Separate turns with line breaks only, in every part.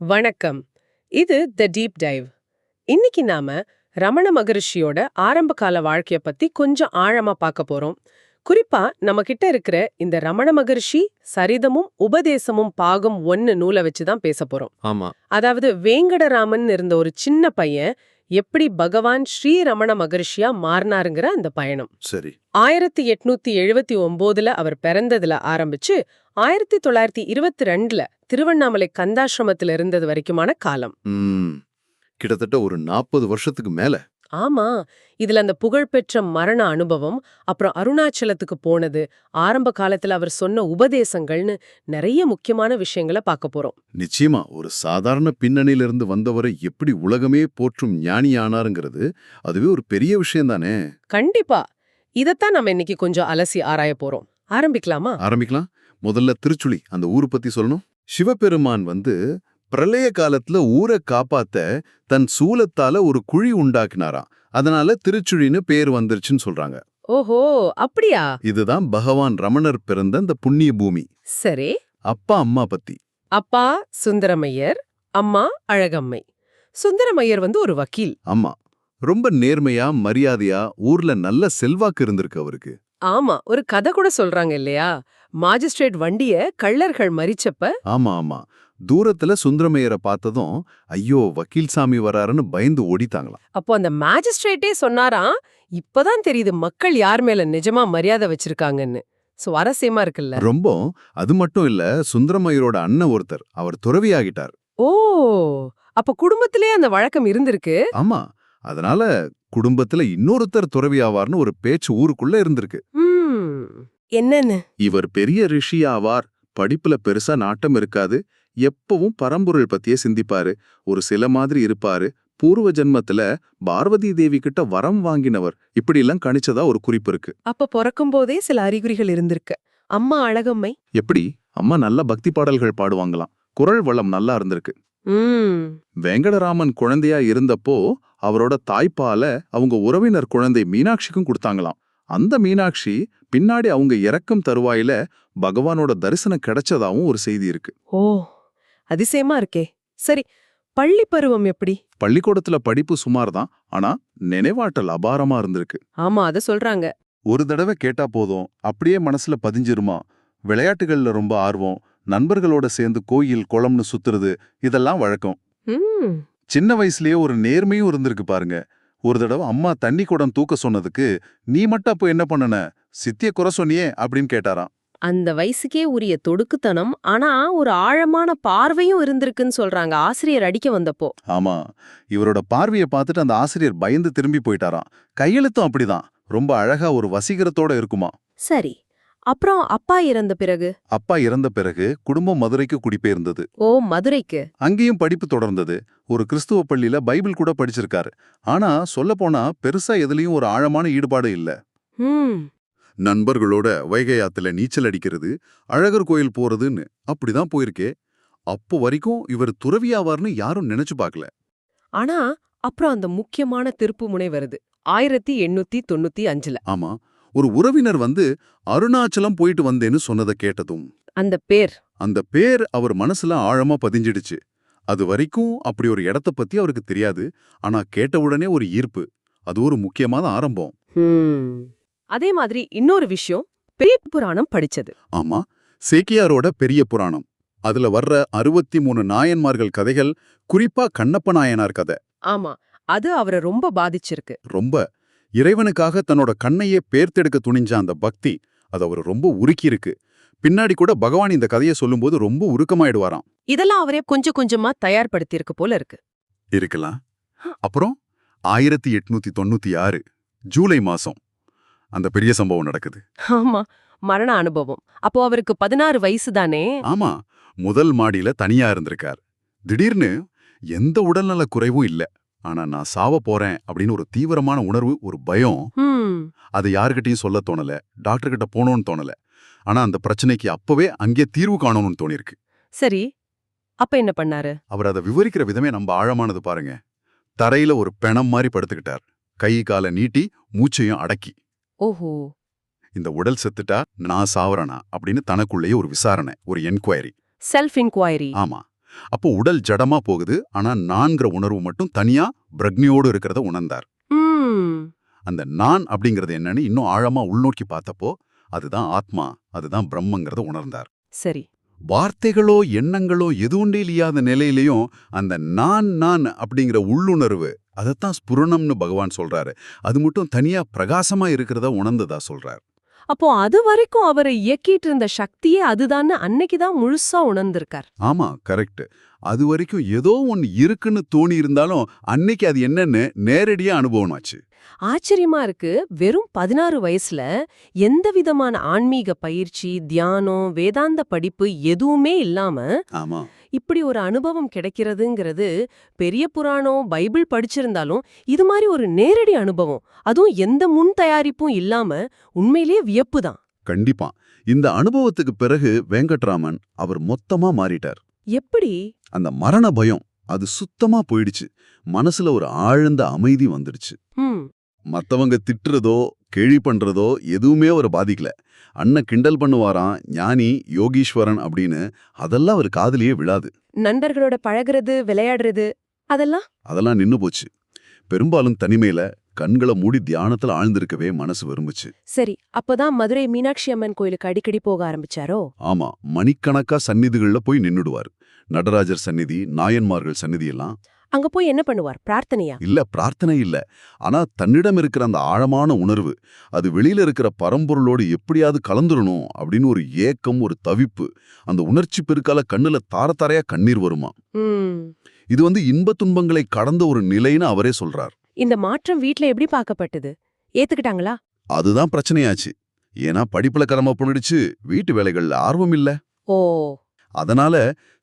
வணக்கம். இது the deep dive இன்னைக்கு நாம ரமண மகரிஷியோட ஆரம்ப கால வாழ்க்கைய பத்தி கொஞ்சம் ஆழமா பார்க்க போறோம். குறிப்பா நம்ம கிட்ட இருக்கிற இந்த ரமண மகரிஷி சரிதமும் உபதேசமும் பாகம் ஒன்னு நூலை வச்சு தான் பேச போறோம்.
ஆமா.
அதாவது வேங்கடராமன் இருந்த ஒரு சின்ன பையன் எப்படி பகவான் ஸ்ரீ ரமண மகரிஷியா மாறினாருங்கிற அந்த பயணம்.
சரி.
ஆயிரத்தி எட்நூத்தி எழுபத்தி ஒன்பதுல அவர் பிறந்ததுல ஆரம்பிச்சு ஆயிரத்தி தொள்ளாயிரத்தி இருபத்தி ரெண்டுல திருவண்ணாமலை கந்தாசிரமத்துல இருந்தது வரைக்குமான காலம்.
கிட்டத்தட்ட ஒரு நாற்பது வருஷத்துக்கு மேல.
ஆமா இதுல அந்த புகழ்பெற்ற மரண அனுபவம் அப்புறம் அருணாச்சலத்துக்கு போனது ஆரம்ப காலத்துல அவர் சொன்ன உபதேசங்கள்னு நிறைய முக்கியமான விஷயங்களை பார்க்க போறோம்.
நிச்சயமா ஒரு சாதாரண பின்னணியிலிருந்து வந்தவரை எப்படி உலகமே போற்றும் ஞானி ஆனாருங்கிறது அதுவே ஒரு பெரிய விஷயம் தானே
கண்டிப்பா இதத்தான் நம்ம இன்னைக்கு கொஞ்சம் அலசி ஆராய போறோம். ஆரம்பிக்கலாமா?
ஆரம்பிக்கலாம். முதல்ல திருச்சுழி அந்த ஊரு பத்தி சொல்லணும். சிவபெருமான் வந்து பிரளய காலத்துல ஊரை காப்பாத்த தன் சூலத்தால ஒரு குழி உண்டாக்கினாராம். அதனால திருச்சுழின்னு பேர் வந்துருச்சுன்னு சொல்றாங்க.
ஓஹோ அப்படியா?
இதுதான் பகவான் ரமணர் பிறந்த இந்த புண்ணிய பூமி.
சரி.
அப்பா அம்மா பத்தி.
அப்பா சுந்தரமையர் அம்மா அழகம்மை. சுந்தரமையர் வந்து ஒரு வக்கீல்.
ஆமா. ரொம்ப நேர்மையா மரியாதையா ஊர்ல நல்ல செல்வாக்கு இருந்திருக்கு அவருக்கு.
ஆமா ஒரு கதை கூட சொல்றாங்க இல்லையா? மாஜிஸ்ட்ரேட் வண்டிய கள்ளர்கள் மறிச்சப்ப
ஆமா ஆமா. தூரத்துல சுந்தரமையரை பார்த்ததும் ஐயோ வக்கீல் சாமி வராருன்னு பயந்து ஓடித்தாங்களாம்
அப்போ அந்த மாஜிஸ்ட்ரேட்டே சொன்னாராம் இப்பதான் தெரியுது மக்கள் யார் மேல நிஜமா மரியாதை வச்சிருக்காங்கன்னு. சுவாரஸ்யமா இருக்குல்ல.
ரொம்ப அது மட்டும் இல்ல சுந்தரமையரோட அண்ணன் ஒருத்தர் அவர் துறவியாகிட்டார்.
ஓ அப்ப குடும்பத்திலே அந்த வழக்கம் இருந்திருக்கு?
ஆமா அதனால குடும்பத்துல இன்னொருத்தர் துறவியாவார்னு ஒரு பேச்சு ஊருக்குள்ள இருந்திருக்கு.
என்னன்னு?
இவர் பெரிய ரிஷி ஆவார் படிப்புல பெருசா நாட்டம் இருக்காது எப்பவும் பரம்பொருள் பத்தியே சிந்திப்பாரு. ஒரு சில மாதிரி இருப்பாரு. பூர்வ ஜென்மத்துல பார்வதி தேவி கிட்ட வரம் வாங்கினவர். இப்படி எல்லாம் கணிச்சதா ஒரு குறிப்பு இருக்கு.
அப்ப பிறக்கும் போதே சில அறிகுறிகள் இருந்திருக்கு. அம்மா அழகம்மை.
எப்படி? அம்மா நல்ல பக்தி பாடல்கள் பாடுவாங்களாம். குரல் வளம் நல்லா இருந்திருக்கு. வெங்கடராமன் குழந்தையா இருந்தப்போ அவரோட தாய்ப்பால அவங்க உறவினர் குழந்தை மீனாட்சிக்கும் கொடுத்தாங்களாம். அந்த மீனாட்சி பின்னாடி அவங்க இறக்கும் தருவாயில பகவானோட தரிசனம் கிடைச்சதாவும் ஒரு செய்தி இருக்கு.
ஓ. அதிசயமா இருக்கே. சரி பள்ளி பருவம் எப்படி?
பள்ளிக்கூடத்துல படிப்பு சுமார் தான் ஆனா நினைவாற்றல் அபாரமா இருந்திருக்கு.
ஆமா அத சொல்றாங்க.
ஒரு தடவை கேட்டா போதும் அப்படியே மனசுல பதிஞ்சிருமா? விளையாட்டுகள்ல ரொம்ப ஆர்வம் நண்பர்களோட சேர்ந்து கோயில் குளம்னு சுத்துறது இதெல்லாம் வழக்கம். சின்ன வயசுலயே ஒரு நேர்மையும் இருந்திருக்கு பாருங்க. ஒரு தடவை அம்மா தண்ணி குடம் தூக்க சொன்னதுக்கு நீ மட்டும் அப்போ என்ன பண்ணன? சித்திய குறை சொன்னியே? அப்படின்னு கேட்டாராம்.
அந்த வயசுக்கே உரிய தொடுக்குத்தனம் ஆனா ஒரு ஆழமான பார்வையும் இருந்திருக்குன்னு சொல்றாங்க ஆசிரியர் அடிக்க வந்தப்போ.
ஆமா. இவரோட பார்வையை பார்த்துட்டு அந்த ஆசிரியர் பயந்து திரும்பி போயிட்டாராம். கையெழுத்தும் அப்படிதான். ரொம்ப அழகா ஒரு வசீகரத்தோட இருக்குமா.
சரி. அப்புறம் அப்பா இறந்த பிறகு?
அப்பா இறந்த பிறகு குடும்பம் மதுரைக்கு குடிபெயர்ந்தது.
ஓ மதுரைக்கு?
அங்கேயும் படிப்பு தொடர்ந்தது. ஒரு கிறிஸ்துவ பள்ளியில பைபிள் கூட படிச்சிருக்காரு. ஆனா சொல்லப்போனா பெருசா எதுலயும் ஒரு ஆழமான ஈடுபாடு இல்ல. நண்பர்களோட வைகை ஆத்துல நீச்சல் அடிக்கிறது அழகர் கோயில் போறதுன்னு அப்படிதான் போயிருக்கே. அப்போ வரைக்கும் இவர் துறவியாவார்னு யாரும் நினைச்சு பார்க்கல.
ஆனா அப்புறம் அந்த முக்கியமான திருப்பு முனை வருது ஆயிரத்தி எண்ணூத்தி தொண்ணூத்தி அஞ்சுல.
ஆமா ஒரு உறவினர் வந்து அருணாச்சலம் போயிட்டு வந்தேன்னு சொன்னதை கேட்டதும்.
அந்த பேர்.
அந்த பேர் அவர் மனசுல ஆழமா பதிஞ்சிடுச்சு. அது வரைக்கும் அப்படி ஒரு இடத்த பத்தி அவருக்கு தெரியாது ஆனா கேட்ட உடனே ஒரு ஈர்ப்பு. அது ஒரு முக்கியமான ஆரம்பம்.
அதே மாதிரி இன்னொரு விஷயம் பெரிய புராணம் படிச்சது.
ஆமா சேக்கியாரோட பெரிய புராணம். அதுல வர்ற அறுபத்தி மூணு நாயன்மார்கள் கதைகள் குறிப்பா கண்ணப்ப நாயனார் கதை.
ஆமா அது அவரை ரொம்ப பாதிச்சிருக்கு.
ரொம்ப. இறைவனுக்காக தன்னோட கண்ணையே பேர்த்தெடுக்க துணிஞ்ச அந்த பக்தி அது அவர் ரொம்ப உருக்கியிருக்கு. பின்னாடி கூட பகவான் இந்த கதையை சொல்லும்போது ரொம்ப உருக்கமாயிடுவாராம்.
இதெல்லாம் அவரே கொஞ்சம் கொஞ்சமா தயார்படுத்தியிருக்கு போல இருக்கு.
இருக்கலாம். அப்புறம் ஆயிரத்தி எட்நூத்தி தொண்ணூத்தி ஆறு ஜூலை மாசம். அந்த பெரிய சம்பவம் நடக்குது.
ஆமா மரண அனுபவம். அப்போ அவருக்கு பதினாறு வயசு தானே?
ஆமா முதல் மாடியில தனியா இருந்திருக்கார். திடீர்னு எந்த உடல்நல குறைவும் இல்ல. ஆனா நான் சாவ போறேன் அப்படின்னு ஒரு தீவிரமான உணர்வு ஒரு பயம். அதை யாருக்கிட்டையும் சொல்ல தோணல. டாக்டர் கிட்ட போகணும்னு தோணல. ஆனா அந்த பிரச்சனைக்கு அப்பவே அங்கே தீர்வு காணணும்னு தோணிருக்கு
சரி அப்ப என்ன பண்ணாரு?
அவர் அதை விவரிக்கிற விதமே நம்ம ஆழமானது பாருங்க. தரையில ஒரு பெணம் மாதிரி படுத்துக்கிட்டார். கை காலை நீட்டி மூச்சையும் அடக்கி.
ஓஹோ.
இந்த உடல் செத்துட்டா நான் சாவறனா? அப்படின்னு தனக்குள்ளேயே ஒரு விசாரணை ஒரு என்கொயரி
செல்ஃப் இன்குவைரி
ஆமா. அப்போ உடல் ஜடமா போகுது ஆனா நான்கிற உணர்வு மட்டும் தனியா பிரக்னியோடு இருக்கிறத உணர்ந்தார். அந்த நான் அப்படிங்கறது என்னன்னு இன்னும் ஆழமா உள்நோக்கி பார்த்தப்போ அதுதான் ஆத்மா அதுதான் பிரம்மங்கிறத உணர்ந்தார்.
சரி.
வார்த்தைகளோ எண்ணங்களோ எதுவுண்டே இல்லாத நிலையிலையும் அந்த நான் நான் அப்படிங்கிற உள்ளுணர்வு அதைத்தான் ஸ்புரணம்னு பகவான் சொல்றாரு. அது மட்டும் தனியா பிரகாசமா இருக்கிறதா உணர்ந்ததா சொல்றார்.
அப்போ அது வரைக்கும் அவரை இயக்கிட்டு இருந்த சக்தியே அதுதான்னு அன்னைக்கு தான் முழுசா உணர்ந்திருக்கார்.
ஆமா கரெக்ட். அது வரைக்கும் ஏதோ ஒன்னு இருக்குன்னு தோணி இருந்தாலும் அன்னைக்கு அது என்னன்னு நேரடியா அனுபவம் ஆச்சு
ஆச்சரியமா இருக்கு. வெறும் பதினாறு வயசுல எந்த விதமான ஆன்மீக பயிற்சி தியானம் வேதாந்த படிப்பு எதுவுமே இல்லாம
ஆமா.
இப்படி ஒரு அனுபவம் கிடைக்கிறதுங்கிறது பெரிய புராணம் பைபிள் படிச்சிருந்தாலும் இது மாதிரி ஒரு நேரடி அனுபவம். அதுவும் எந்த முன் தயாரிப்பும் இல்லாம உண்மையிலேயே வியப்பு தான்
கண்டிப்பா. இந்த அனுபவத்துக்கு பிறகு வெங்கட்ராமன் அவர் மொத்தமா மாறிட்டார்.
எப்படி?
அந்த மரண பயம் அது சுத்தமா போயிடுச்சு. மனசுல ஒரு ஆழ்ந்த அமைதி வந்துடுச்சு. மத்தவங்க திட்டுறதோ கேலி பண்றதோ எதுவுமே அவரை பாதிக்கல. அண்ணன் கிண்டல் பண்ணுவாராம் ஞானி யோகீஸ்வரன் அப்படின்னு. அதெல்லாம் அவர் காதுலயே விழாது.
நண்பர்களோட பழகுறது விளையாடுறது அதெல்லாம்?
அதெல்லாம் நின்னு போச்சு. பெரும்பாலும் தனிமையில கண்களை மூடி தியானத்துல ஆழ்ந்திருக்கவே மனசு விரும்புச்சு.
சரி அப்பதான் மதுரை மீனாட்சி அம்மன் கோயிலுக்கு அடிக்கடி போக ஆரம்பிச்சாரோ?
ஆமா மணிக்கணக்கா சந்நிதிகள்ல போய் நின்னுடுவார். நடராஜர் சந்நிதி நாயன்மார்கள் சந்நிதி எல்லாம்
அங்க போய் என்ன பண்ணுவார்? பிரார்த்தனையா?
இல்ல பிரார்த்தனை இல்ல. ஆனா தன்னிடம் இருக்கிற அந்த ஆழமான உணர்வு அது வெளியில இருக்கிற பரம்பொருளோடு எப்படியாவது கலந்துடணும் அப்படின்னு ஒரு ஏக்கம் ஒரு தவிப்பு அந்த உணர்ச்சி பெருக்கால கண்ணுல தார தாரையா கண்ணீர் வருமா இது வந்து இன்பத் துன்பங்களை கடந்த ஒரு நிலைன்னு அவரே சொல்றார்.
இந்த மாற்றம் வீட்ல எப்படி பார்க்கப்பட்டது? ஏத்துக்கிட்டாங்களா?
அதுதான் பிரச்சனையாச்சு. ஏன்னா படிப்புல கடமை பண்ணிடுச்சு வீட்டு வேலைகள்ல ஆர்வம் இல்ல.
ஓ.
அதனால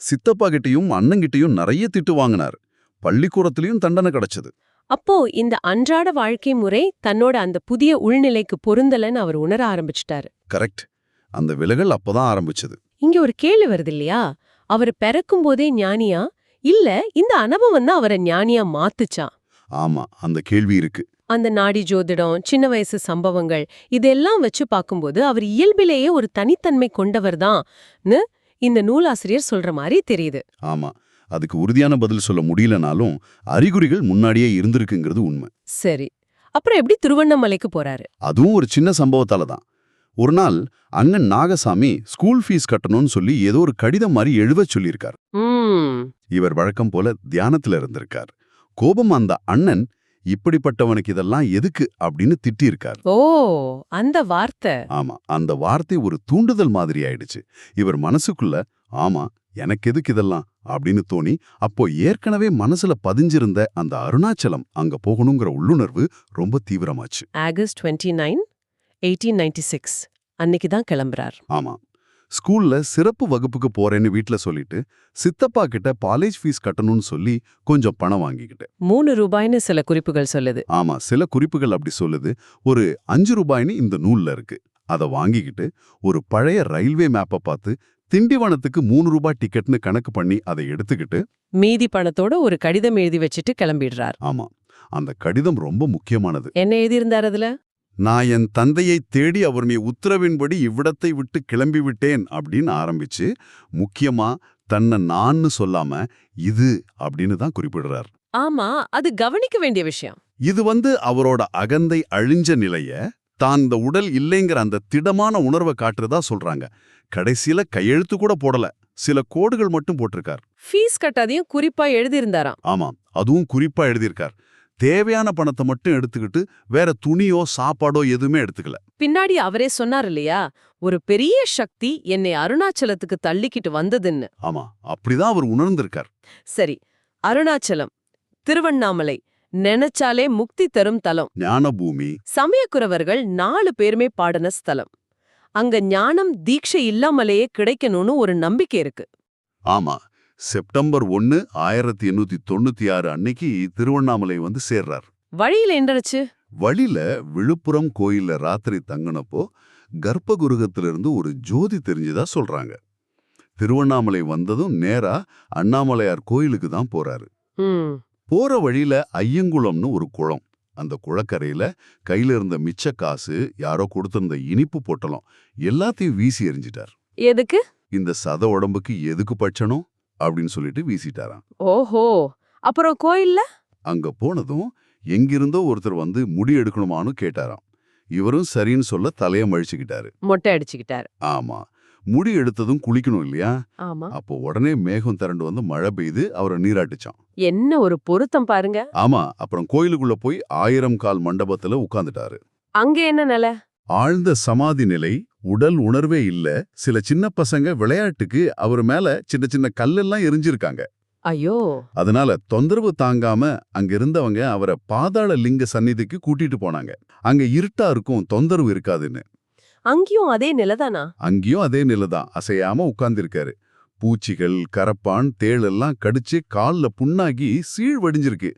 சித்தப்பா கிட்டயும் அண்ணங்கிட்டயும் நிறைய திட்டு வாங்கினார். பள்ளிக்கூடத்திலயும் தண்டனை கிடைச்சது.
அப்போ இந்த அன்றாட வாழ்க்கை முறை தன்னோட அந்த புதிய உள்நிலைக்கு பொருந்தலன்னு அவர் உணர ஆரம்பிச்சிட்டாரு.
கரெக்ட். அந்த விலகல் அப்பதான் ஆரம்பிச்சது.
இங்க ஒரு கேள்வி வருது இல்லையா அவர் பிறக்கும் போதே ஞானியா? இல்ல இந்த அனுபவம் தான் அவரை ஞானியா மாத்துச்சா?
ஆமா அந்த கேள்வி இருக்கு.
அந்த நாடி ஜோதிடம் சின்ன வயசு சம்பவங்கள் இதெல்லாம் வச்சு பார்க்கும்போது அவர் இயல்பிலேயே ஒரு தனித்தன்மை கொண்டவர்தான்னு இந்த நூலாசிரியர் சொல்ற மாதிரி தெரியுது.
ஆமா அதுக்கு உறுதியான பதில் சொல்ல முடியலனாலும் அறிகுறிகள் முன்னாடியே இருந்திருக்குங்கிறது உண்மை.
சரி அப்புறம் எப்படி திருவண்ணாமலைக்கு போறாரு?
அதுவும் ஒரு சின்ன சம்பவத்தால தான். ஒரு நாள் அண்ணன் நாகசாமி ஸ்கூல் ஃபீஸ் கட்டணும்னு சொல்லி ஏதோ ஒரு கடிதம் மாதிரி எழுவச் சொல்லியிருக்கார். இவர் வழக்கம் போல தியானத்துல இருந்திருக்கார். கோபம் அந்த அண்ணன் இப்படிப்பட்டவனுக்கு இதெல்லாம் எதுக்கு அப்படின்னு திட்டியிருக்கார்.
ஓ அந்த வார்த்தை.
ஆமா அந்த வார்த்தை ஒரு தூண்டுதல் மாதிரி ஆயிடுச்சு. இவர் மனசுக்குள்ள ஆமா எனக்கு எதுக்கு இதெல்லாம்? அப்படின்னு தோணி அப்போ ஏற்கனவே மனசுல பதிஞ்சிருந்த அந்த அருணாச்சலம் அங்க போகணுங்கிற உள்ளுணர்வு ரொம்ப தீவிரமாச்சு.
August twenty nine eighteen ninety six. அன்னைக்கு தான் கிளம்புறார்.
ஆமா. ஸ்கூல்ல சிறப்பு வகுப்புக்கு போறேன்னு வீட்ல சொல்லிட்டு சித்தப்பா கிட்ட காலேஜ் ஃபீஸ் கட்டணும்னு சொல்லி கொஞ்சம் பணம் வாங்கிக்கிட்டேன்.
மூணு ரூபாய்னு சில குறிப்புகள் சொல்லுது.
ஆமா சில குறிப்புகள் அப்படி சொல்லுது. ஒரு அஞ்சு ரூபாய்னு இந்த நூல்ல இருக்கு. அதை வாங்கிக்கிட்டு ஒரு பழைய ரயில்வே மேப்பை பார்த்து திண்டிவனத்துக்கு மூணு ரூபாய் டிக்கெட்னு கணக்கு பண்ணி அதை எடுத்துக்கிட்டு
மீதி பணத்தோட ஒரு கடிதம் எழுதி வச்சுட்டு கிளம்பிடுறார்.
ஆமா அந்த கடிதம் ரொம்ப முக்கியமானது.
என்ன எழுதியிருந்தார் அதுல?
நான் என் தந்தையை தேடி அவர் மீ உத்தரவின்படி இவ்விடத்தை விட்டு கிளம்பி விட்டேன் அப்படின்னு ஆரம்பிச்சு முக்கியமா தன்னை நான்னு சொல்லாம இது அப்படின்னு தான் குறிப்பிடுறார்.
ஆமா அது கவனிக்க வேண்டிய விஷயம்.
இது வந்து அவரோட அகந்தை அழிஞ்ச நிலைய தான் இந்த உடல் இல்லைங்கிற அந்த திடமான உணர்வை காட்டுறதா சொல்றாங்க. கடைசியில கையெழுத்து கூட போடல. சில கோடுகள் மட்டும் போட்டிருக்கார்.
ஃபீஸ் கட்டாதையும் குறிப்பா எழுதியிருந்தாராம்.
ஆமாம் அதுவும் குறிப்பா எழுதியிருக்கார். தேவையான பணத்தை மட்டும் எடுத்துக்கிட்டு வேற துணியோ சாப்பாடோ எதுவுமே எடுத்துக்கல.
பின்னாடி அவரே சொன்னார் இல்லையா? ஒரு பெரிய சக்தி என்னை அருணாச்சலத்துக்கு தள்ளிக்கிட்டு வந்ததுன்னு.
ஆமா அப்படிதான் அவர் உணர்ந்திருக்கார்.
சரி அருணாச்சலம் திருவண்ணாமலை நினைச்சாலே முக்தி தரும் தலம்.
ஞானபூமி.
சமயக்குறவர்கள் நாலு பேருமே பாடின ஸ்தலம். அங்க ஞானம் தீட்சை இல்லாமலேயே கிடைக்கணும்னு ஒரு நம்பிக்கை இருக்கு.
ஆமா செப்டம்பர் ஒன்னு ஆயிரத்தி எண்ணூத்தி தொண்ணூத்தி ஆறு அன்னைக்கு திருவண்ணாமலை வந்து சேர்றார்.
வழியில என்னச்சு
வழியில விழுப்புரம் கோயில்ல ராத்திரி தங்கினப்போ கர்ப்பகுருகத்திலிருந்து ஒரு ஜோதி தெரிஞ்சதா சொல்றாங்க. திருவண்ணாமலை வந்ததும் நேரா அண்ணாமலையார் கோயிலுக்கு தான் போறாரு. போற வழியில ஐயங்குளம்னு ஒரு குளம். அந்த குளக்கரையில கையில இருந்த மிச்ச காசு யாரோ கொடுத்திருந்த இனிப்பு பொட்டலம் எல்லாத்தையும் வீசி எறிஞ்சிட்டார்.
எதுக்கு?
இந்த சத உடம்புக்கு எதுக்கு பட்சணும்? அப்படின்னு சொல்லிட்டு வீசிட்டாராம்.
ஓஹோ! அப்புறம் கோயில்ல?
அங்க போனதும் எங்கிருந்தோ ஒருத்தர் வந்து முடி எடுக்கணுமான்னு கேட்டாராம். இவரும் சரின்னு சொல்ல தலைய மழிச்சுக்கிட்டாரு.
மொட்டை அடிச்சுக்கிட்டாரு.
ஆமா. முடி எடுத்ததும் குளிக்கணும் இல்லையா?
ஆமா.
அப்போ உடனே மேகம் திரண்டு வந்து மழை பெய்து அவரை நீராட்டுச்சான்
என்ன ஒரு பொருத்தம் பாருங்க.
ஆமா. அப்புறம் கோயிலுக்குள்ள போய் ஆயிரம் கால் மண்டபத்துல உட்கார்ந்துட்டாரு.
அங்க என்ன நில?
ஆழ்ந்த சமாதி நிலை உடல் உணர்வே இல்ல. சில சின்ன பசங்க விளையாட்டுக்கு அவர் மேல சின்ன சின்ன கல்லெல்லாம் எரிஞ்சிருக்காங்க.
ஐயோ.
அதனால தொந்தரவு தாங்காம அங்க இருந்தவங்க அவரை பாதாள லிங்க சந்நிதிக்கு கூட்டிட்டு போனாங்க. அங்க இருட்டா இருக்கும் தொந்தரவு இருக்காதுன்னு.
அங்கேயும் அதே நிலதானா
அங்கேயும் அதே நிலைதான் அசையாம உட்கார்ந்திருக்காரு. பூச்சிகள் கரப்பான் தேள் எல்லாம் கடிச்சு கால்ல புண்ணாகி சீழ் வடிஞ்சிருக்கு.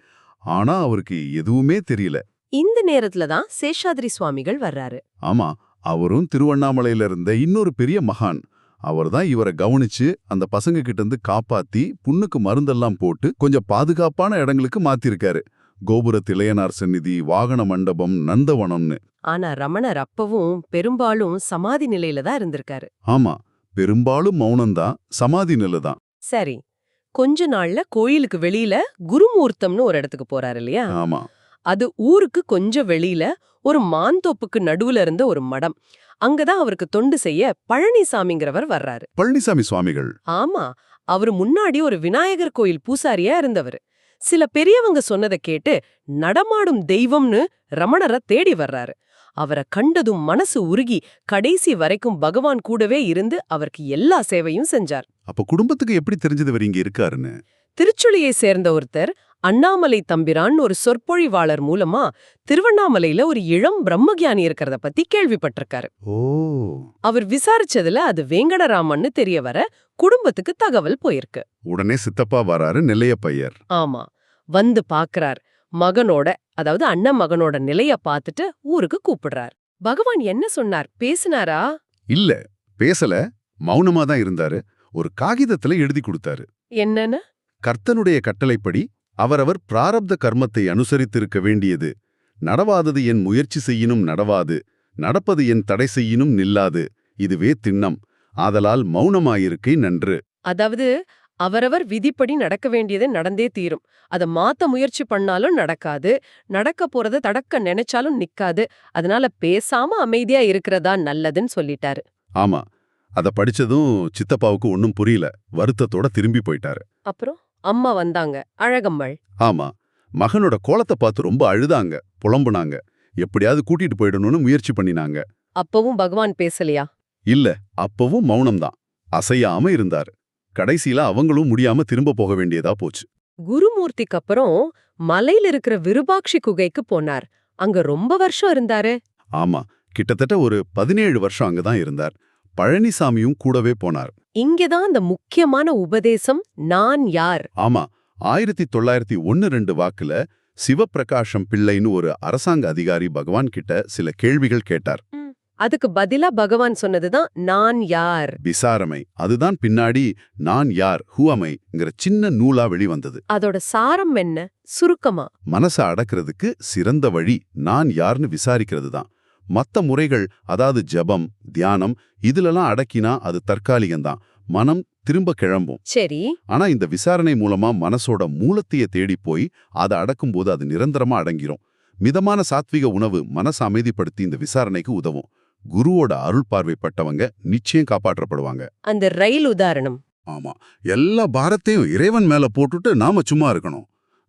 ஆனா அவருக்கு எதுவுமே தெரியல.
இந்த நேரத்துல தான் சேஷாதிரி சுவாமிகள் வர்றாரு.
ஆமா அவரும் திருவண்ணாமலையில இருந்த இன்னொரு பெரிய மகான். அவர்தான் இவரை கவனிச்சு அந்த பசங்க கிட்ட இருந்து காப்பாத்தி புண்ணுக்கு மருந்தெல்லாம் போட்டு கொஞ்சம் பாதுகாப்பான இடங்களுக்கு மாத்திருக்காரு. கோபுர திளையனார் சந்நிதி வாகன மண்டபம் நந்தவனம்னு.
ஆனா ரமணர் அப்பவும் பெரும்பாலும் சமாதி நிலையில தான் இருந்திருக்காரு.
ஆமா பெரும்பாலும் மௌனம்தான் சமாதி நிலைதான்.
சரி கொஞ்ச நாள்ல கோயிலுக்கு வெளியில குருமூர்த்தம்னு ஒரு இடத்துக்கு போறாரு இல்லையா?
ஆமா.
அது ஊருக்கு கொஞ்சம் வெளியில ஒரு மாந்தோப்புக்கு நடுவுல இருந்த ஒரு மடம். அங்கதான் அவருக்கு தொண்டு செய்ய பழனிசாமிங்கிறவர் வர்றாரு.
பழனிசாமி சுவாமிகள்.
ஆமா அவரு முன்னாடி ஒரு விநாயகர் கோயில் பூசாரியா இருந்தவர். சில பெரியவங்க சொன்னதை கேட்டு நடமாடும் தெய்வம்னு ரமணரை தேடி வர்றாரு. அவரை கண்டதும் மனசு உருகி கடைசி வரைக்கும் பகவான் கூடவே இருந்து அவருக்கு எல்லா சேவையும் செஞ்சார்.
அப்ப குடும்பத்துக்கு எப்படி தெரிஞ்சது இங்க இருக்காருன்னு?
திருச்சுழியை சேர்ந்த ஒருத்தர் அண்ணாமலை தம்பிரான் ஒரு சொற்பொழிவாளர் மூலமா திருவண்ணாமலையில ஒரு இளம் பிரம்மஞானி இருக்கிறத பத்தி கேள்விப்பட்டிருக்காரு.
ஓ.
அவர் விசாரிச்சதுல அது வேங்கடராமன்னு தெரிய வர குடும்பத்துக்கு தகவல் போயிருக்கு.
உடனே சித்தப்பா வராரு நெல்லையப்பையர்
ஆமா. வந்து பாக்குறார். மகனோட அதாவது அண்ணன் மகனோட நிலைய பார்த்துட்டு ஊருக்கு கூப்பிடுறார். பகவான் என்ன சொன்னார்? பேசினாரா?
இல்ல பேசல. மௌனமா தான் இருந்தாரு. ஒரு காகிதத்துல எழுதி கொடுத்தாரு.
என்னன்னு?
கர்த்தனுடைய கட்டளைப்படி அவரவர் பிராரப்த கர்மத்தை அனுசரித்திருக்க வேண்டியது. நடவாதது என் முயற்சி செய்யினும் நடவாது. நடப்பது என் தடை செய்யினும் நில்லாது. இதுவே திண்ணம். ஆதலால் மௌனமாயிருக்கை நன்று.
அதாவது அவரவர் விதிப்படி நடக்க வேண்டியது நடந்தே தீரும். அத மாத்த முயற்சி பண்ணாலும் நடக்காது. நடக்க போறத தடக்க நினைச்சாலும் நிக்காது. அதனால பேசாம அமைதியா இருக்கிறதா நல்லதுன்னு சொல்லிட்டாரு.
ஆமா. அத படிச்சதும் சித்தப்பாவுக்கு ஒன்னும் புரியல. வருத்தத்தோட திரும்பி போயிட்டாரு.
அப்புறம்? அம்மா வந்தாங்க அழகம்மாள்.
ஆமா மகனோட கோலத்தை பார்த்து ரொம்ப அழுதாங்க புலம்புனாங்க. எப்படியாவது கூட்டிட்டு போயிடணும்னு முயற்சி பண்ணினாங்க.
அப்பவும் பகவான் பேசலையா?
இல்ல அப்பவும் மௌனம்தான். அசையாம இருந்தாரு. கடைசியில அவங்களும் முடியாம திரும்ப போக வேண்டியதா போச்சு.
குருமூர்த்திக்கு அப்புறம் மலையில இருக்கிற விருபாட்சி குகைக்கு போனார். அங்க ரொம்ப வருஷம் இருந்தாரு.
ஆமா கிட்டத்தட்ட ஒரு பதினேழு வருஷம் அங்கதான் இருந்தார். பழனிசாமியும் கூடவே போனார்.
இங்கதான் அந்த முக்கியமான உபதேசம் நான் யார்?
ஆமா ஆயிரத்தி தொள்ளாயிரத்தி ஒன்னு ரெண்டு வாக்குல சிவப்பிரகாசம் பிள்ளைன்னு ஒரு அரசாங்க அதிகாரி பகவான் கிட்ட சில கேள்விகள் கேட்டார்.
அதுக்கு பதிலா பகவான் சொன்னதுதான் நான் யார்?
விசாரமை அதுதான் பின்னாடி நான் யார் ஹூஅமைங்கிற சின்ன நூலா வெளிவந்தது.
அதோட சாரம் என்ன? சுருக்கமா.
மனச அடக்கிறதுக்கு சிறந்த வழி நான் யார்னு விசாரிக்கிறது தான் மத்த முறைகள் அதாவது ஜெபம் தியானம் இதுலலாம் அடக்கினா அது தற்காலிகம்தான். மனம் திரும்ப கிளம்பும்.
சரி.
ஆனா இந்த விசாரணை மூலமா மனசோட மூலத்தைய தேடி போய் அதை அடக்கும்போது அது நிரந்தரமா அடங்கிரும். மிதமான சாத்விக உணவு மனச அமைதிப்படுத்தி இந்த விசாரணைக்கு உதவும். குருவோட அருள் பார்வைப்பட்டவங்க நிச்சயம் காப்பாற்றப்படுவாங்க.
அந்த ரயில் உதாரணம்.
ஆமா. எல்லா பாரத்தையும் இறைவன் மேல போட்டுட்டு நாம சும்மா இருக்கணும்.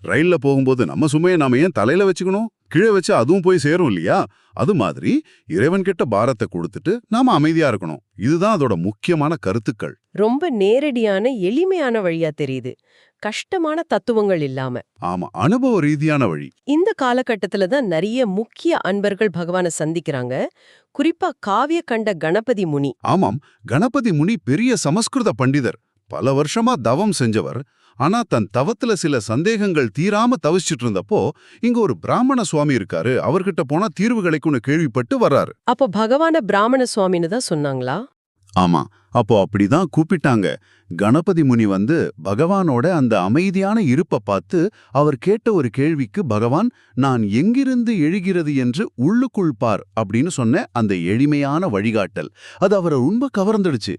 ரயில்ல போகும்போது நம்ம சுமையை நாம ஏன் தலையில வச்சுக்கணும்? கீழே வச்சு அதுவும் போய் சேரும் இல்லையா? அது மாதிரி இறைவன் கிட்ட பாரத்தை கொடுத்துட்டு நாம அமைதியா இருக்கணும். இதுதான் அதோட முக்கியமான கருத்துக்கள்.
ரொம்ப நேரடியான எளிமையான வழியா தெரியுது. கஷ்டமான தத்துவங்கள் இல்லாம.
ஆமா அனுபவ ரீதியான வழி.
இந்த காலகட்டத்துல தான் நிறைய முக்கிய அன்பர்கள் பகவானை சந்திக்கிறாங்க. குறிப்பா காவிய கண்ட கணபதி முனி.
ஆமாம் கணபதி முனி பெரிய சமஸ்கிருத பண்டிதர். பல வருஷமா தவம் செஞ்சவர். ஆனா தன் தவத்துல சில சந்தேகங்கள் தீராம தவிச்சிட்டு இருந்தப்போ இங்க ஒரு பிராமண சுவாமி இருக்காரு. அவர்கிட்ட போனா தீர்வு கிடைக்கும்னு கேள்விப்பட்டு வர்றாரு.
அப்போ பகவான பிராமண சுவாமின்னு தான் சொன்னாங்களா?
ஆமா அப்போ அப்படிதான் கூப்பிட்டாங்க. கணபதி முனி வந்து பகவானோட அந்த அமைதியான இருப்ப பார்த்து அவர் கேட்ட ஒரு கேள்விக்கு பகவான் நான் எங்கிருந்து எழுகிறது என்று உள்ளுக்குள் பார் அப்படின்னு சொன்ன அந்த எளிமையான வழிகாட்டல். அது அவரை ரொம்ப கவர்ந்துடுச்சு.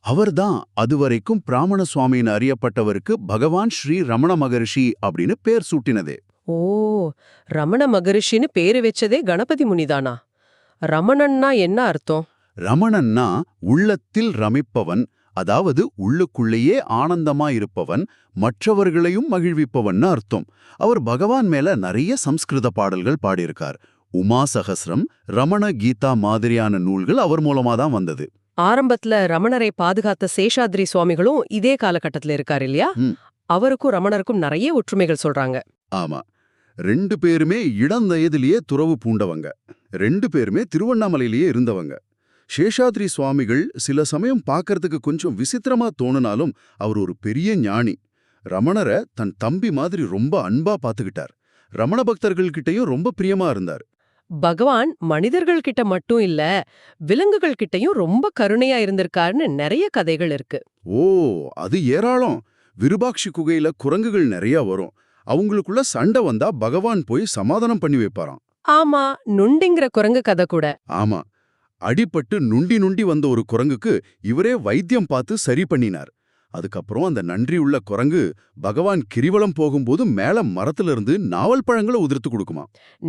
அவர்தான் அதுவரைக்கும் பிராமண சுவாமின்னு அறியப்பட்டவருக்கு பகவான் ஸ்ரீ ரமண மகரிஷி அப்படின்னு பேர் சூட்டினதே.
ஓ ரமண மகரிஷின்னு பேரு வச்சதே கணபதி முனிதானா? ரமணன்னா என்ன அர்த்தம்?
ரமணன்னா உள்ளத்தில் ரமிப்பவன் அதாவது உள்ளுக்குள்ளேயே ஆனந்தமா இருப்பவன் மற்றவர்களையும் மகிழ்விப்பவன்னு அர்த்தம். அவர் பகவான் மேல நிறைய சம்ஸ்கிருத பாடல்கள் பாடியிருக்கார். உமா சகஸ்ரம் ரமண கீதா மாதிரியான நூல்கள் அவர் மூலமா தான் வந்தது.
ஆரம்பத்துல ரமணரை பாதுகாத்த சேஷாத்ரி சுவாமிகளும் இதே காலகட்டத்துல இருக்காரு இல்லையா. அவருக்கும் ரமணருக்கும் நிறைய ஒற்றுமைகள் சொல்றாங்க.
ஆமா. ரெண்டு பேருமே இளந்தயதிலேயே துறவு பூண்டவங்க. ரெண்டு பேருமே திருவண்ணாமலையிலேயே இருந்தவங்க. சேஷாத்ரி சுவாமிகள் சில சமயம் பார்க்கறதுக்கு கொஞ்சம் விசித்திரமா தோணுனாலும் அவர் ஒரு பெரிய ஞானி. ரமணரை தன் தம்பி மாதிரி ரொம்ப அன்பா பார்த்துக்கிட்டார். ரமண பக்தர்கள்கிட்டயும் ரொம்ப பிரியமா இருந்தார்.
பகவான் மனிதர்கள் கிட்ட மட்டும் இல்ல விலங்குகள் கிட்டயும் ரொம்ப கருணையா இருந்திருக்காருன்னு நிறைய கதைகள் இருக்கு.
ஓ அது ஏராளம். விருபாக்ஷி குகையில குரங்குகள் நிறைய வரும். அவங்களுக்குள்ள சண்டை வந்தா பகவான் போய் சமாதானம் பண்ணி வைப்பாராம்.
ஆமா நுண்டிங்கிற குரங்கு கதை கூட.
ஆமா. அடிபட்டு நுண்டி நுண்டி வந்த ஒரு குரங்குக்கு இவரே வைத்தியம் பார்த்து சரி பண்ணினார். அதுக்கப்புறம் அந்த நன்றியுள்ள குரங்கு பகவான் கிரிவலம் போகும்போது மேல மரத்துல இருந்து நாவல் பழங்களை உதிர்த்து கொடுக்குமா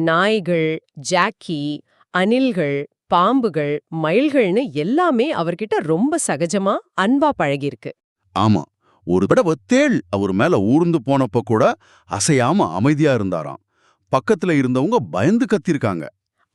நாய்கள் ஜாக்கி அணில்கள் பாம்புகள் மயில்கள்னு எல்லாமே அவர்கிட்ட ரொம்ப சகஜமா அன்பா பழகியிருக்கு.
ஆமா ஒரு தடவை தேள் அவர் மேல ஊர்ந்து போனப்ப கூட அசையாம அமைதியா இருந்தாராம். பக்கத்துல இருந்தவங்க பயந்து கத்திருக்காங்க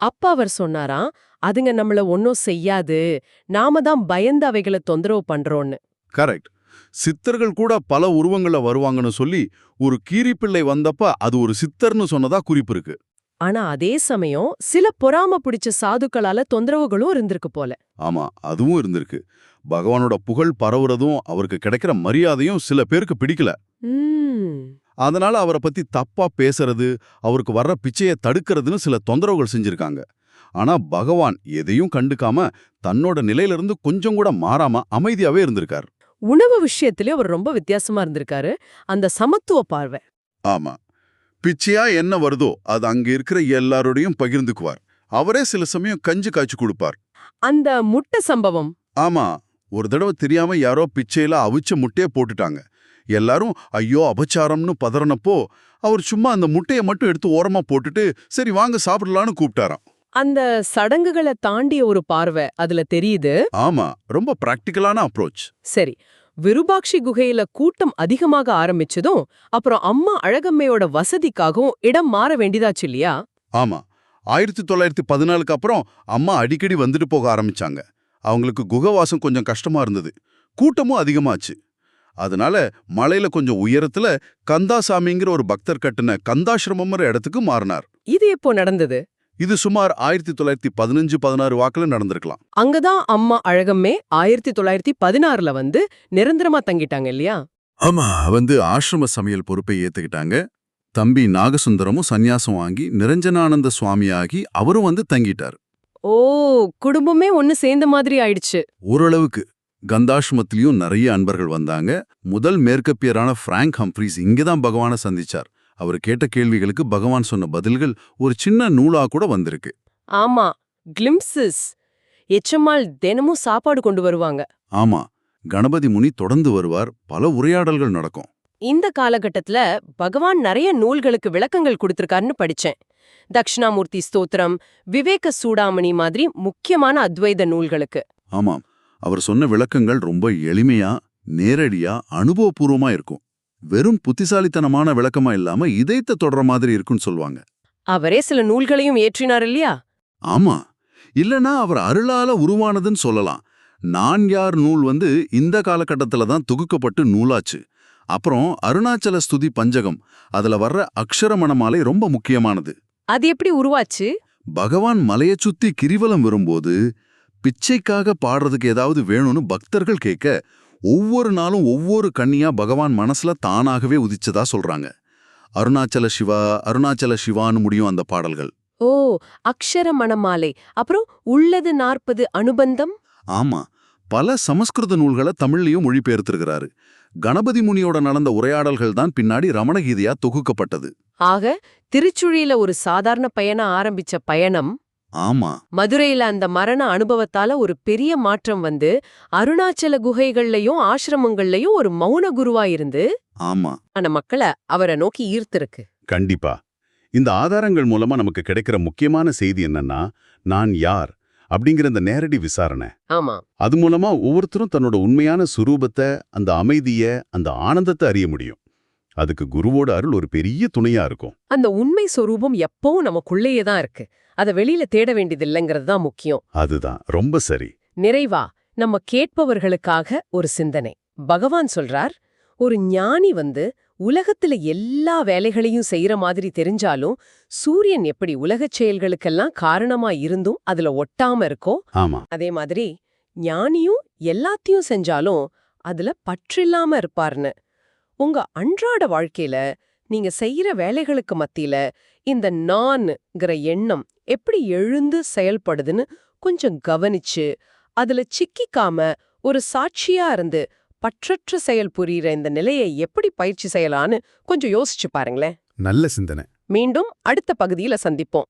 அப்ப அவர் சொன்னாராம் அதுங்க நம்மள ஒன்னும் செய்யாது. நாம தான் பயந்து அவைகளை தொந்தரவு பண்றோம்னு
கரெக்ட் சித்தர்கள் கூட பல உருவங்கள வருவாங்கன்னு சொல்லி ஒரு கீரிப்பிள்ளை வந்தப்ப அது ஒரு சித்தர்னு சொன்னதா குறிப்பு இருக்கு.
ஆனா அதே சமயம் சில பொறாம பிடிச்ச சாதுக்களால தொந்தரவுகளும் இருந்திருக்கு போல.
ஆமா அதுவும் இருந்திருக்கு. பகவானோட புகழ் பரவுறதும் அவருக்கு கிடைக்கிற மரியாதையும் சில பேருக்கு பிடிக்கல. அதனால அவரை பத்தி தப்பா பேசுறது அவருக்கு வர்ற பிச்சையை தடுக்கிறதுன்னு சில தொந்தரவுகள் செஞ்சிருக்காங்க. ஆனா பகவான் எதையும் கண்டுக்காம தன்னோட நிலையிலிருந்து கொஞ்சம் கூட மாறாம அமைதியாவே இருந்திருக்கார்.
உணவு விஷயத்திலே அவர் ரொம்ப வித்தியாசமா இருந்திருக்காரு. அந்த சமத்துவ பார்வை.
ஆமா. பிச்சையா என்ன வருதோ அது அங்க இருக்கிற எல்லாரோடையும் பகிர்ந்துக்குவார். அவரே சில சமயம் கஞ்சி காய்ச்சி கொடுப்பார்.
அந்த முட்டை சம்பவம்.
ஆமா. ஒரு தடவை தெரியாம யாரோ பிச்சையில அவிச்ச முட்டையை போட்டுட்டாங்க. எல்லாரும் ஐயோ அபச்சாரம்னு பதறனப்போ அவர் சும்மா அந்த முட்டையை மட்டும் எடுத்து ஓரமா போட்டுட்டு சரி வாங்க சாப்பிடலான்னு கூப்பிட்டாராம்.
அந்த சடங்குகளை தாண்டிய ஒரு பார்வை அதுல தெரியுது.
ஆமா ரொம்ப பிராக்டிக்கலான அப்ரோச்
சரி விருபாக்ஷி குகையில கூட்டம் அதிகமாக ஆரம்பிச்சதும் அப்புறம் அம்மா அழகம்மையோட வசதிக்காகவும் இடம் மாற வேண்டியதாச்சு இல்லையா?
ஆமா ஆயிரத்தி தொள்ளாயிரத்தி பதினாலுக்கு அப்புறம் அம்மா அடிக்கடி வந்துட்டு போக ஆரம்பிச்சாங்க. அவங்களுக்கு குகவாசம் கொஞ்சம் கஷ்டமா இருந்தது. கூட்டமும் அதிகமாச்சு. அதனால மலையில கொஞ்சம் உயரத்துல கந்தாசாமிங்கிற ஒரு பக்தர் கட்டின கந்தாசிரமம்ங்கிற இடத்துக்கு மாறினார்.
இது எப்போ நடந்தது?
இது சுமார் ஆயிரத்தி தொள்ளாயிரத்தி பதினஞ்சு பதினாறு வாக்குல நடந்திருக்கலாம்.
அங்கதான் அம்மா அழகம்மே ஆயிரத்தி தொள்ளாயிரத்தி பதினாறுல வந்து நிரந்தரமா தங்கிட்டாங்க இல்லையா?
ஆமா வந்து ஆசிரம சமையல் பொறுப்பை ஏத்துக்கிட்டாங்க. தம்பி நாகசுந்தரமும் சந்நியாசம் வாங்கி நிரஞ்சனானந்த சுவாமியாகி அவரும் வந்து தங்கிட்டார்.
ஓ குடும்பமே ஒன்னு சேர்ந்த மாதிரி ஆயிடுச்சு.
ஓரளவுக்கு. கந்தாசிரமத்திலயும் நிறைய அன்பர்கள் வந்தாங்க. முதல் மேற்கப்பியரான பிராங்க் ஹம்ப்ரீஸ் இங்கதான் பகவானை சந்திச்சார். அவர் கேட்ட கேள்விகளுக்கு பகவான் சொன்ன பதில்கள் ஒரு சின்ன நூலா கூட வந்திருக்கு.
ஆமா கிளிம்சஸ் எச்சம்மாள் தினமும் சாப்பாடு கொண்டு வருவாங்க.
ஆமா கணபதி முனி தொடர்ந்து வருவார் பல உரையாடல்கள் நடக்கும்.
இந்த காலகட்டத்துல பகவான் நிறைய நூல்களுக்கு விளக்கங்கள் கொடுத்திருக்காருன்னு படிச்சேன். தக்ஷணாமூர்த்தி ஸ்தோத்திரம் விவேக சூடாமணி மாதிரி முக்கியமான அத்வைத நூல்களுக்கு.
ஆமாம் அவர் சொன்ன விளக்கங்கள் ரொம்ப எளிமையா நேரடியா அனுபவபூர்வமா இருக்கும். வெறும் புத்திசாலித்தனமான விளக்கமா இல்லாம இதயத்தை தொடர மாதிரி இருக்குன்னு சொல்லுவாங்க.
அவரே சில நூல்களையும் ஏற்றினார் இல்லையா?
ஆமா. இல்லனா அவர் அருளால உருவானதுன்னு சொல்லலாம். நான் யார் நூல் வந்து இந்த காலகட்டத்துல தான் தொகுக்கப்பட்டு நூலாச்சு. அப்புறம் அருணாச்சல ஸ்துதி பஞ்சகம் அதுல வர்ற அக்ஷரமணமாலை ரொம்ப முக்கியமானது.
அது எப்படி உருவாச்சு?
பகவான் மலையச் சுத்தி கிரிவலம் வரும்போது பிச்சைக்காக பாடுறதுக்கு ஏதாவது வேணும்னு பக்தர்கள் கேட்க ஒவ்வொரு நாளும் ஒவ்வொரு கன்னியா பகவான் மனசுல தானாகவே உதிச்சதா சொல்றாங்க. அருணாச்சல சிவா அருணாச்சல சிவான்னு முடியும் அந்த பாடல்கள்.
ஓ அக்ஷர மணமாலை. அப்புறம் உள்ளது நாற்பது அனுபந்தம்?
ஆமா பல சமஸ்கிருத நூல்களை தமிழ்லயும் மொழிபெயர்த்திருக்கிறாரு. கணபதி முனியோட நடந்த உரையாடல்கள் தான் பின்னாடி ரமணகீதையா தொகுக்கப்பட்டது.
ஆக திருச்சுழியில ஒரு சாதாரண பயண ஆரம்பிச்ச பயணம்
ஆமா.
மதுரையில அந்த மரண அனுபவத்தால ஒரு பெரிய மாற்றம் வந்து அருணாச்சல குகைகள்லயும் ஆசிரமங்கள்லயும் ஒரு மௌன குருவா இருந்து
ஆமா.
ஆன மக்களை அவரை நோக்கி ஈர்த்திருக்கு.
கண்டிப்பா. இந்த ஆதாரங்கள் மூலமா நமக்கு கிடைக்கிற முக்கியமான செய்தி என்னன்னா நான் யார் அப்படிங்கிற இந்த நேரடி விசாரணை.
ஆமா.
அது மூலமா ஒவ்வொருத்தரும் தன்னோட உண்மையான சுரூபத்தை அந்த அமைதிய அந்த ஆனந்தத்தை அறிய முடியும். அதுக்கு குருவோட அருள் ஒரு பெரிய துணையா இருக்கும்.
அந்த உண்மை சொரூபம் எப்பவும் நமக்குள்ளேயே தான் இருக்கு. அத வெளியில தேட வேண்டியதில்லைங்கிறது தான் முக்கியம்.
அதுதான். ரொம்ப சரி.
நிறைவா நம்ம கேட்பவர்களுக்காக ஒரு சிந்தனை. பகவான் சொல்றார் ஒரு ஞானி வந்து உலகத்துல எல்லா வேலைகளையும் செய்யற மாதிரி தெரிஞ்சாலும் சூரியன் எப்படி உலகச் செயல்களுக்கெல்லாம் காரணமா இருந்தும் அதுல ஒட்டாம இருக்கோ
ஆமா.
அதே மாதிரி ஞானியும் எல்லாத்தையும் செஞ்சாலும் அதுல பற்றில்லாம இருப்பார்னு. உங்க அன்றாட வாழ்க்கையில நீங்க செய்யற வேலைகளுக்கு மத்தியில இந்த நான்ங்கிற எண்ணம் எப்படி எழுந்து செயல்படுதுன்னு கொஞ்சம் கவனிச்சு அதுல சிக்கிக்காம ஒரு சாட்சியா இருந்து பற்றற்ற செயல் புரியிற இந்த நிலையை எப்படி பயிற்சி செய்யலான்னு கொஞ்சம் யோசிச்சு பாருங்களேன்.
நல்ல சிந்தனை.
மீண்டும் அடுத்த பகுதியில சந்திப்போம்.